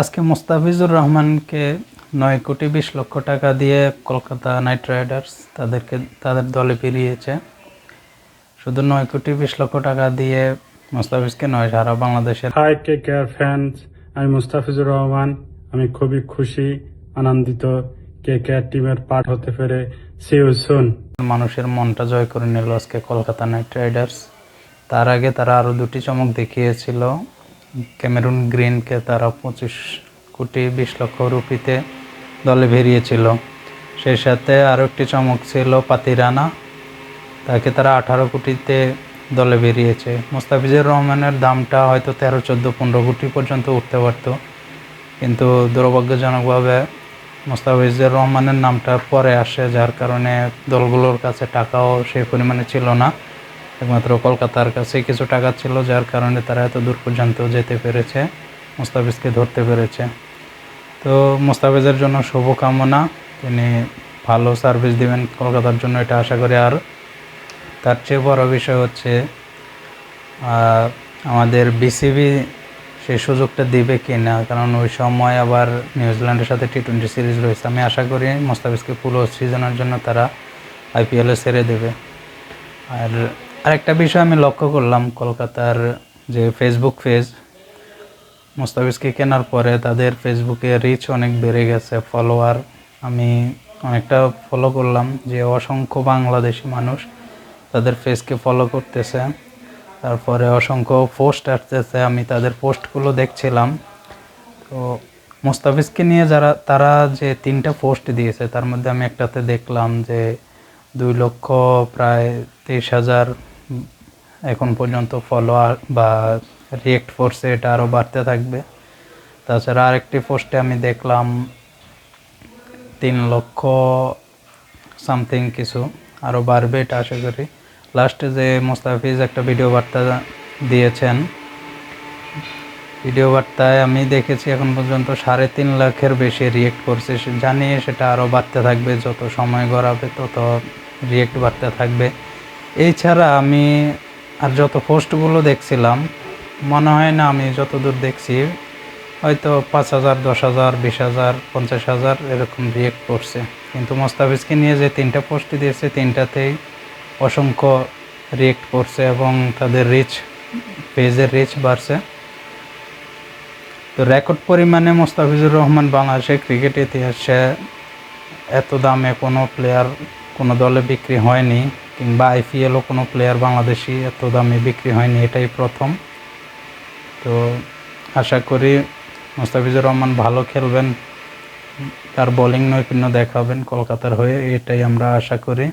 আজকে মুস্তাফিজুর রহমানকে নয় কোটি বিশ লক্ষ টাকা দিয়ে কলকাতা নাইট রাইডার্স তাদেরকে তাদের দলে ফিরিয়েছে শুধু নয় কোটি বিশ লক্ষ টাকা দিয়ে মুস্তাফিজকে নয় সারা বাংলাদেশের হাই কে কেয়ার ফ্যান্স আমি মুস্তাফিজুর রহমান। আমি খুবই খুশি আনন্দিত কে কেয়ার টিমের পার্ট হতে পেরে। সি সুন মানুষের মনটা জয় করে নিল আজকে কলকাতা নাইট রাইডার্স। তার আগে তারা আরও দুটি চমক দেখিয়েছিল। ক্যামেরুন গ্রিনকে তারা পঁচিশ কোটি বিশ লক্ষ রুপিতে দলে বেরিয়েছিল। সেই সাথে আরও একটি চমক ছিল পাতিরানা তাকে তারা আঠারো কোটিতে দলে বেরিয়েছে। মোস্তাফিজুর রহমানের দামটা হয়তো তেরো, চোদ্দ, পনেরো কোটি পর্যন্ত উঠতে পারতো। কিন্তু দুর্ভাগ্যজনকভাবে মোস্তাফিজুর রহমানের নামটা পরে আসে, যার কারণে দলগুলোর কাছে টাকাও সেই পরিমাণে ছিল না। একমাত্র কলকাতার কাছে কিছু টাকা ছিল, যার কারণে তারা এত দূর পর্যন্ত যেতে পেরেছে, মোস্তাফিজকে ধরতে পেরেছে। তো মোস্তাফিজের জন্য শুভকামনা, তিনি ভালো সার্ভিস দিবেন কলকাতার জন্য, এটা আশা করি। আর তার চেয়ে বড় বিষয় হচ্ছে আমাদের বিসিবি সেই সুযোগটা দিবে কি না কারণ ওই সময় আবার নিউজিল্যান্ডের সাথে টি টোয়েন্টি সিরিজ রয়েছে। আমি আশা করি মোস্তাফিজকে পুরো সিজনের জন্য তারা আইপিএলে সেরে দেবে। আর আরেকটা বিষয় আমি লক্ষ্য করলাম, কলকাতার যে ফেসবুক পেজ মোস্তাফিজকে কেনার পরে তাদের ফেসবুকে রিচ অনেক বেড়ে গেছে ফলোয়ার আমি অনেকটা ফলো করলাম যে অসংখ্য বাংলাদেশি মানুষ তাদের ফেসকে ফলো করতেছে, তারপরে অসংখ্য পোস্ট আসতেছে, আমি তাদের পোস্টগুলো দেখছিলাম। তো মোস্তাফিজকে নিয়ে যারা, তারা যে তিনটা পোস্ট দিয়েছে, তার মধ্যে আমি একটাতে দেখলাম যে দুই লক্ষ প্রায় তেইশ হাজার এখন পর্যন্ত ফলোয়ার বা রিয়েক্ট করছে এটা আরও বাড়তে থাকবে। তাছাড়া আরেকটি পোস্টে আমি দেখলাম তিন লক্ষ সামথিং কিছু আরও বাড়বে এটা আশা করি। লাস্টে যে মোস্তাফিজ একটা ভিডিও বার্তা দিয়েছেন। ভিডিও বার্তায় আমি দেখেছি এখন পর্যন্ত সাড়ে তিন লাখের বেশি রিয়েক্ট করছে সে- জানি সেটা আরও বাড়তে থাকবে। যত সময় গড়াবে তত রিয়েক্ট বাড়তে থাকবে। এছাড়া আমি আর যত পোস্টগুলো দেখছিলাম, মনে হয় না আমি যতদূর দেখছি, হয়তো পাঁচ হাজার, দশ হাজার, বিশ হাজার, পঞ্চাশ হাজার এরকম রিয়েক্ট করছে। কিন্তু মোস্তাফিজকে নিয়ে যে তিনটা পোস্ট দিয়েছে, তিনটাতেই অসংখ্য রিয়েক্ট করছে এবং তাদের রিচ পেজের রিচ বাড়ছে। তো রেকর্ড পরিমাণে মোস্তাফিজুর রহমান বাংলাদেশের ক্রিকেট ইতিহাসে এত দামে কোনো প্লেয়ার কোনো দলে বিক্রি হয়নি। কিংবা আইপিএলও কোনো প্লেয়ার বাংলাদেশি এত দামে বিক্রি হয়নি, এটাই প্রথম। তো আশা করি মোস্তাফিজুর রহমান ভালো খেলবেন, তার বোলিং নৈপুণ্য দেখাবেন কলকাতার হয়ে, এটাই আমরা আশা করি।